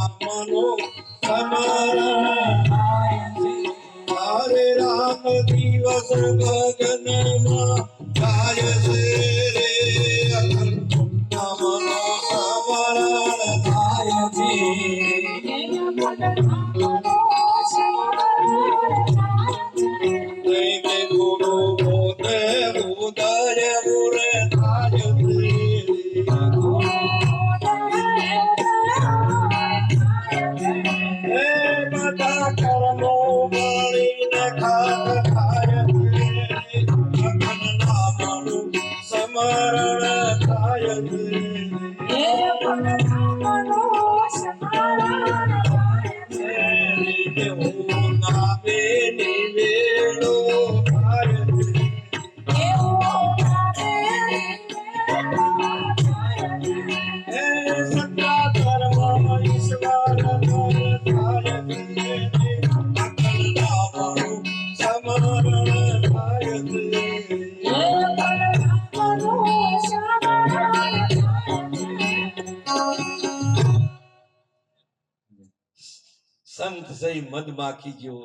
નામનો સ્મરણ હરે રામ દિવસ ગગનમાં ગાય છે રે રામનો સ્મરણ છે દૈવે ગુરુ બોધે ઉદય બધા કર્મો મળીને ખાત થાય છે હું નામે સંત સહી મધમાખી જેવો